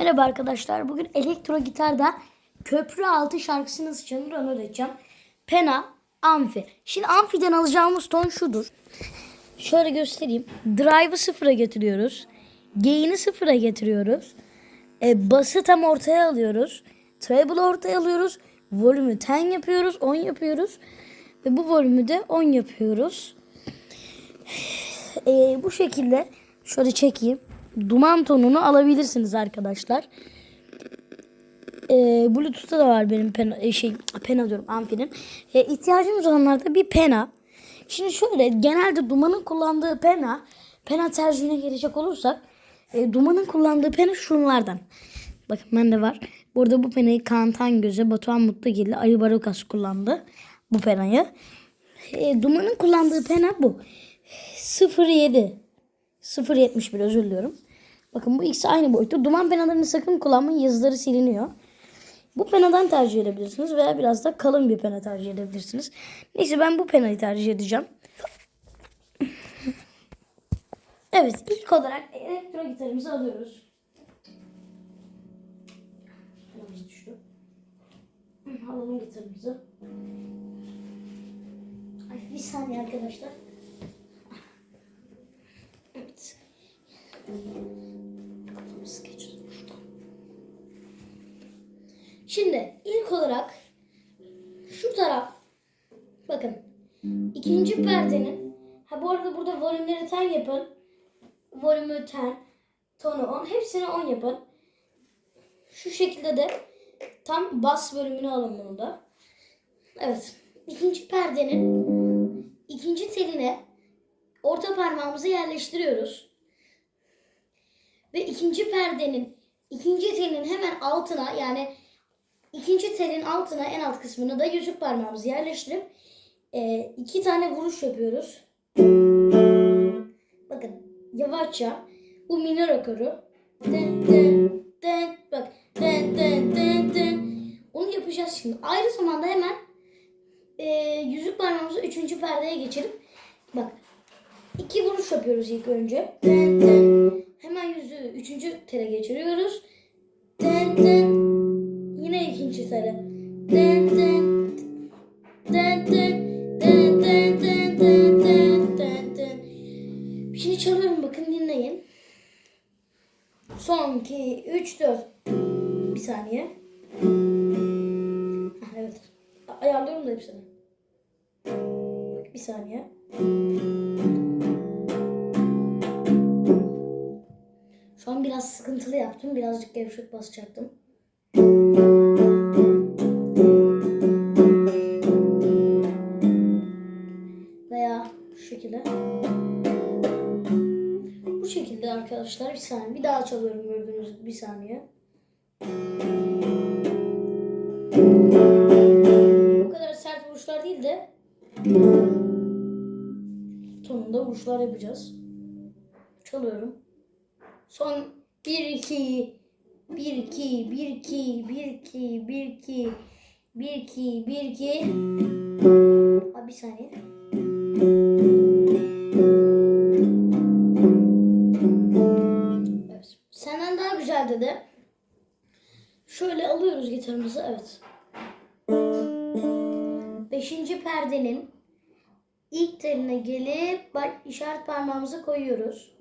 Merhaba arkadaşlar. Bugün elektro gitarda köprü altı şarkısı nasıl çalınır onu öğreteceğim. Pena, amfi. Şimdi amfiden alacağımız ton şudur. Şöyle göstereyim. Drive'ı sıfıra getiriyoruz. Gain'i sıfıra getiriyoruz. E, bası tam ortaya alıyoruz. Treble ortaya alıyoruz. Volümü 10 yapıyoruz, 10 yapıyoruz. Ve bu volümü de 10 yapıyoruz. E, bu şekilde şöyle çekeyim. Duman tonunu alabilirsiniz arkadaşlar. E, Bluetooth'ta da var benim pena, e, şey pena diyorum amfinin. E, ihtiyacımız olanlarda bir pena. Şimdi şöyle genelde Duman'ın kullandığı pena, pena tercihine gelecek olursak e, Duman'ın kullandığı pena şunlardan. Bakın bende var. Burada bu penayı Kaan Tangöz'e, Batuhan Mutlugil, Ali Barokas kullandı. Bu penayı. E, Duman'ın kullandığı pena bu. 07. 0.71 özür diliyorum. Bakın bu ikisi aynı boyutta. Duman penalarını sakın kullanmayın. Yazıları siliniyor. Bu penadan tercih edebilirsiniz veya biraz da kalın bir pena tercih edebilirsiniz. Neyse ben bu penayı tercih edeceğim. Evet ilk olarak elektro gitarımızı alıyoruz. Penamız düştü. Alalım gitarımızı. Ay, bir saniye arkadaşlar. Şimdi ilk olarak şu taraf bakın ikinci perdenin ha bu arada burada volümleri ten yapın. Volümü ten, tonu 10 hepsini 10 yapın. Şu şekilde de tam bas bölümünü alın bunu da. Evet. ikinci perdenin ikinci teline orta parmağımızı yerleştiriyoruz. Ve ikinci perdenin ikinci telin hemen altına yani ikinci telin altına en alt kısmına da yüzük parmağımızı yerleştirip e, iki tane vuruş yapıyoruz. Bakın yavaşça bu minor akoru. Dın dın dın bak dın dın dın dın. Onu yapacağız şimdi. Ayrı zamanda hemen e, yüzük parmağımızı üçüncü perdeye geçirip bak iki vuruş yapıyoruz ilk önce. Dın dın. Hemen yüzüğü üçüncü tele geçiriyoruz. Dın dın. Yine ikinci tele. Dın dın. Dın dın. Dın dın dın dın dın dın dın. Şimdi çalıyorum bakın dinleyin. Son 2, 3, 4. Bir saniye. Ah, evet. Ayarlıyorum da hepsini. Bir saniye. Sıkıntılı yaptım. Birazcık gevşek basacaktım. Veya şu şekilde. Bu şekilde arkadaşlar bir saniye. Bir daha çalıyorum gördüğünüz bir saniye. Bu kadar sert vuruşlar değil de tonunda vuruşlar yapacağız. Çalıyorum. Son 1 2 1 2 1 2 1 2 1 2 1 2 1 2 Abi bir saniye. Evet. Senden daha güzel dedi. Şöyle alıyoruz gitarımızı. Evet. Beşinci perdenin ilk teline gelip işaret parmağımızı koyuyoruz.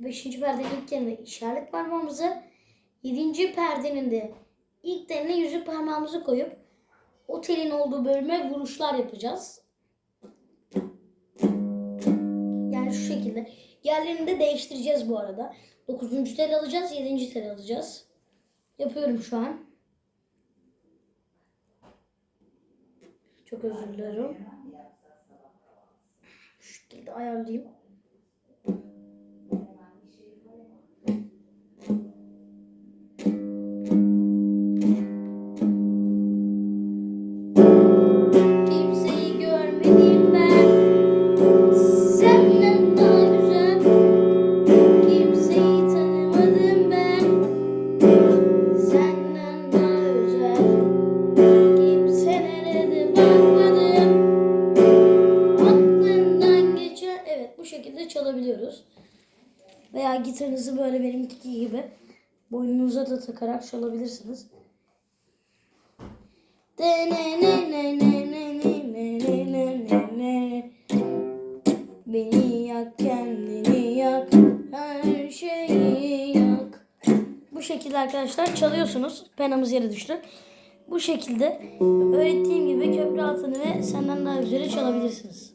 Beşinci perdenin ilk teline işaret parmağımızı, yedinci perdenin de ilk teline yüzük parmağımızı koyup o telin olduğu bölüme vuruşlar yapacağız. Yani şu şekilde. Yerlerini de değiştireceğiz bu arada. Dokuzuncu tel alacağız, yedinci tel alacağız. Yapıyorum şu an. Çok özür dilerim. Şu şekilde ayarlayayım. çalabiliyoruz. Veya gitarınızı böyle benimki gibi boynunuza da takarak çalabilirsiniz. Beni yak kendini yak her şeyi yak. Bu şekilde arkadaşlar çalıyorsunuz. Penamız yere düştü. Bu şekilde öğrettiğim gibi köprü altını ve senden daha güzeli çalabilirsiniz.